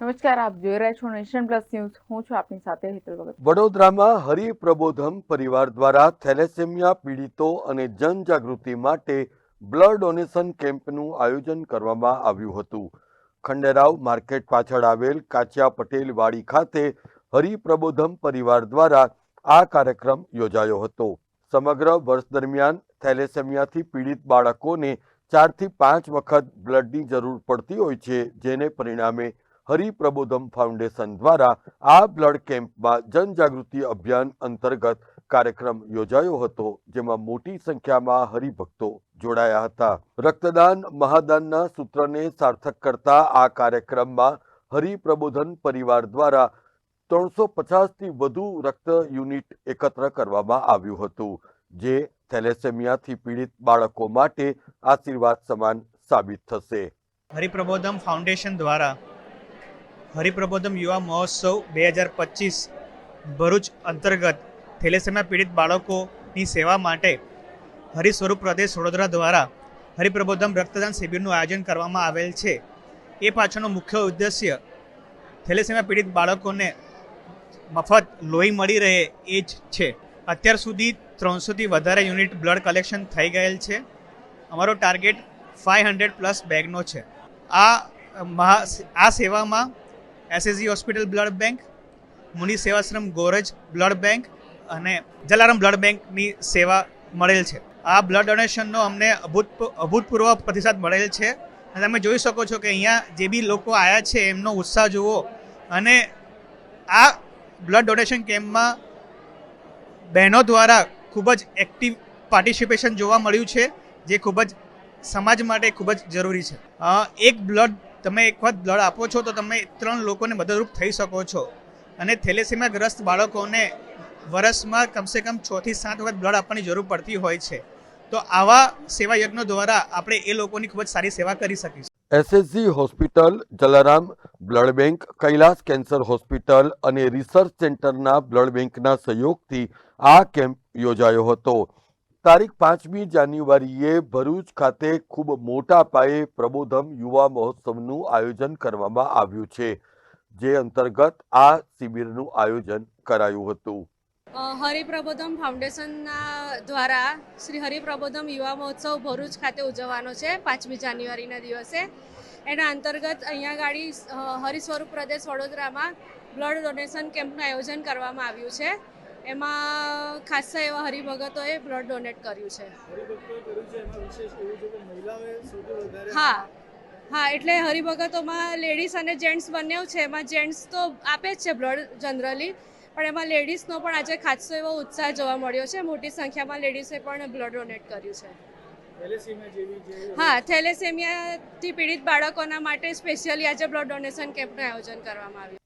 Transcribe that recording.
નમસ્કાર, આપ જોઈ રહ્યા છો નેશન પ્લસ ન્યૂઝ. હું છું આપની સાથે હેતલ ભગત. વડોદરામાં હરિપ્રબોધમ પરિવાર દ્વારા થેલેસેમિયા પીડિતો અને જનજાગૃતિ માટે બ્લડ ડોનેશન કેમ્પનું આયોજન કરવામાં આવ્યું હતું. ખંડેરાવ માર્કેટ પાછળ આવેલ કાચિયા પટેલ વાડી ખાતે હરિપ્રબોધમ પરિવાર દ્વારા આ કાર્યક્રમ યોજાયો હતો. સમગ્ર વર્ષ દરમિયાન થેલેસેમિયાથી પીડિત બાળકોને ચારથી પાંચ વખત બ્લડની જરૂર પડતી હોય છે, જેને પરિણામે હરિપ્રબોધમ ફાઉન્ડેશન દ્વારા આ બ્લડ કેમ્પમાં જનજાગૃતિ અભિયાન અંતર્ગત કાર્યક્રમ યોજાયો હતો, જેમાં મોટી સંખ્યામાં હરિભક્તો જોડાયા હતા. રક્તદાન મહાદાનના સૂત્રને સાર્થક કરતા આ કાર્યક્રમમાં હરિપ્રબોધન પરિવાર દ્વારા ત્રણસો પચાસથી વધુ રક્ત યુનિટ એકત્ર કરવામાં આવ્યું હતું, જે થેલેસેમિયાથી પીડિત બાળકો માટે આશીર્વાદ સમાન સાબિત થશે. હરિપ્રબોધમ ફાઉન્ડેશન દ્વારા હરિપ્રબોધમ યુવા મહોત્સવ બે હજાર પચીસ ભરૂચ અંતર્ગત થેલેસેમિયા પીડિત બાળકોની સેવા માટે હરિસ્વરૂપ પ્રદેશ વડોદરા દ્વારા હરિપ્રબોધમ રક્તદાન શિબિરનું આયોજન કરવામાં આવેલ છે. એ પાછળનો મુખ્ય ઉદ્દેશ્ય થેલેસેમિયા પીડિત બાળકોને મફત લોહી મળી રહે એ જ છે. અત્યાર સુધી ત્રણસોથી વધારે યુનિટ બ્લડ કલેક્શન થઈ ગયેલ છે. અમારો ટાર્ગેટ ફાઇવ હંડ્રેડ પ્લસ બેગનો છે. આ મહા, આ સેવામાં એસએસજી હોસ્પિટલ બ્લડ બેંક મુનિ સેવાશ્રમ ગોરજ બ્લડ બેંક અને જલારામ બ્લડ બેંકની સેવા મળેલ છે. આ બ્લડ ડોનેશનનો અમને અભૂત અભૂતપૂર્વ પ્રતિસાદ મળેલ છે. અને તમે જોઈ શકો છો કે અહીંયા જે બી લોકો આવ્યા છે, એમનો ઉત્સાહ જુઓ. અને આ બ્લડ ડોનેશન કેમ્પમાં બહેનો દ્વારા ખૂબ જ એક્ટિવ પાર્ટિસિપેશન જોવા મળ્યું છે, જે ખૂબ જ સમાજ માટે ખૂબ જ જરૂરી છે. એક બ્લડ તમે એક વખત બ્લડ આપો છો તો તમે ત્રણ લોકોને મદદરૂપ થઈ શકો છો. અને થેલેસીમાં ગ્રસ્ત બાળકોને વર્ષમાં કમસે કમ છ થી સાત વખત બ્લડ આપવાની જરૂર પડતી હોય છે. તો આવા સેવા યજ્ઞો દ્વારા આપણે એ લોકોની ખૂબ જ સારી સેવા કરી શકીશું. SSG hospital, Jalaram blood bank, Kailas cancer hospital અને રિસર્ચ સેન્ટરના બ્લડ બેંકના સહયોગથી આ કેમ્પ યોજાયો હતો. તારીખ પાંચમી જાન્યુઆરીએ ભરૂચ ખાતે ખૂબ મોટા પાયે પ્રબોધમ યુવા મહોત્સવનું આયોજન કરવામાં આવ્યું છે, જે અંતર્ગત આ શિબિરનું આયોજન કરાયું હતું. હરિપ્રબોધમ ફાઉન્ડેશનના દ્વારા શ્રી હરિપ્રબોધમ યુવા મહોત્સવ ભરૂચ ખાતે ઉજવવાનો છે, પાંચમી જાન્યુઆરીના દિવસે. એના અંતર્ગત અહીંયા ગાડી હરિસ્વરૂપ પ્રદેશ વડોદરામાં બ્લડ ડોનેશન કેમ્પનું આયોજન કરવામાં આવ્યું છે. એમાં ખાસ્સા એવા હરિભગતોએ બ્લડ ડોનેટ કર્યું છે. હા હા એટલે હરિભગતોમાં લેડીઝ અને જેન્ટ્સ બંને છે. એમાં જેન્ટ્સ તો આપે જ છે બ્લડ જનરલી પણ એમાં લેડીઝનો પણ આજે ખાસો એવો ઉત્સાહ જોવા મળ્યો છે. મોટી સંખ્યામાં લેડીઝે પણ બ્લડ ડોનેટ કર્યું છે. હા થેલેસેમિયાથી પીડિત બાળકોના માટે સ્પેશિયલી આજે બ્લડ ડોનેશન કેમ્પનું આયોજન કરવામાં આવ્યું